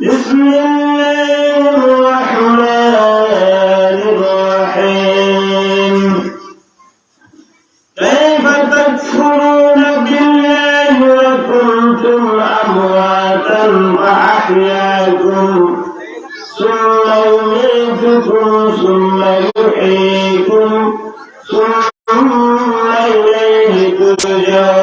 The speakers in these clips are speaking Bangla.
بسم الله الرحمن الرحيم. كيف تكفرون بالله وكنتم أمواتا فأحياكم ثم يميتكم ثم يحييكم ثم إليه ترجعون.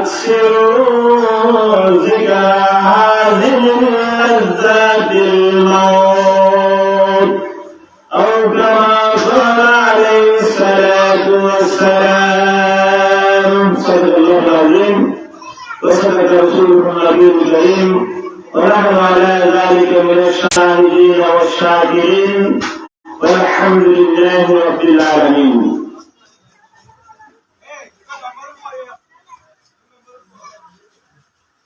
أكثروا ذكر هذه اللذات الموت أو كما قال عليه الصلاة والسلام صدق الله العظيم وصدق رسوله ونحن على ذلك من الشاهدين والشاكرين والحمد لله رب العالمين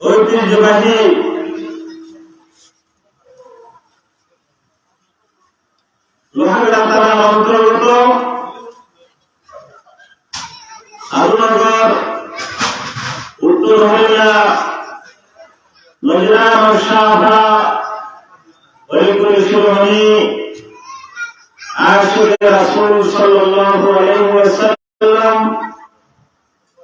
ঐতিহ্যবাহী লোহাগড়া থানার অন্তর্গত আলুনগর উত্তর হরিয়া নজরাম শাহা হরিপুর সাল্লাল্লাহু আলাইহি ওয়াসাল্লাম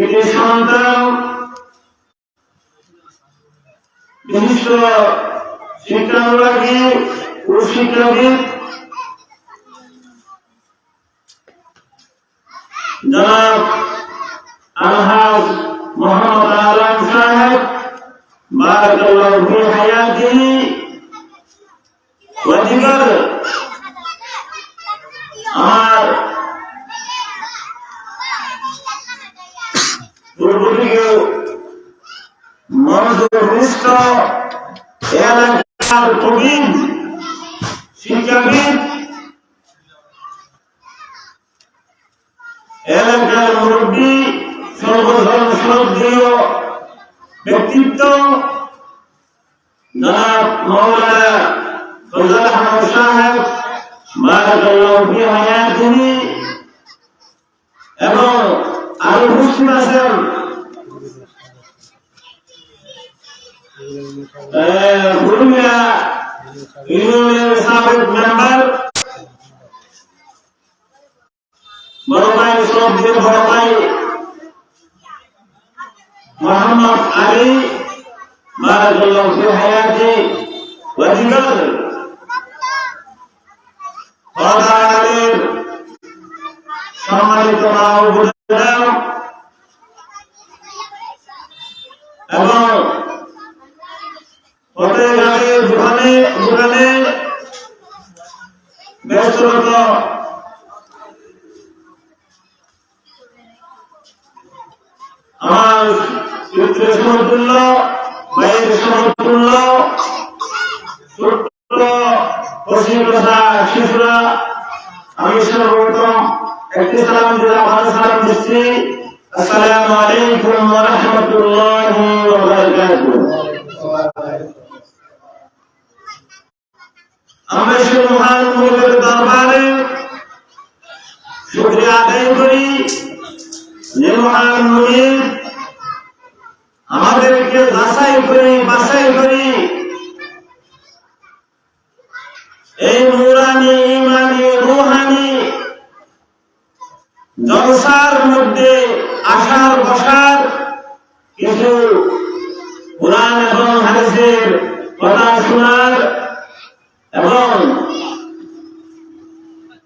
কৃতি সন্তান বিশিষ্ট শিক্ষানুরাগী ও শিক্ষাবিদ জনাব আলহাজ মোহাম্মদ আলম সাহেব বারাকাল্লাহু ফি হায়াতিহি অধিকার আমার এলাকার প্রবীণ শিক্ষাবিদ। এলাকার মুরব্বী, সর্বধর্ম শ্রদ্ধেয় ব্যক্তিত্ব, জনাব মৌলানা ফজল আহমদ সাহেব, বারাকাল্লাহু এবং আরও মুসলিম আছেন গুরুমিয়া ইউনিয়নের সাবেক মেম্বার বড় ভাই সবচেয়ে মোহাম্মদ আলী বারাকাল্লাহু ফি হায়াতি অধিকার পদারের সম্মানিত এবং দোকানে দোকানে ব্যস্তরত আমার পুত্রের সমতুল্য ভাইয়ের সমতুল্য ছোট্ট দিচ্ছি। আসসালামু আলাইকুম ওয়া রাহমাতুল্লাহি ওয়া বারাকাতুহু। আমরা সেই মহান মুরুবের দরবারে আমাদেরকে যাচাই করি, বাছাই করি। এই নুরানি, ইমানি, রুহানি জলসার মধ্যে আসার বসার কিছু কোরআন এবং হাদিসের কথা শোনার এবং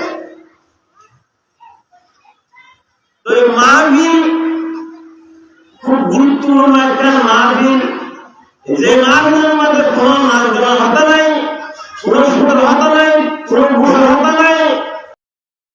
তো এই মাহফিল খুব গুরুত্বপূর্ণ একটা মাহফিল যে মাহফিলের মধ্যে কোনো নাচ গান হতে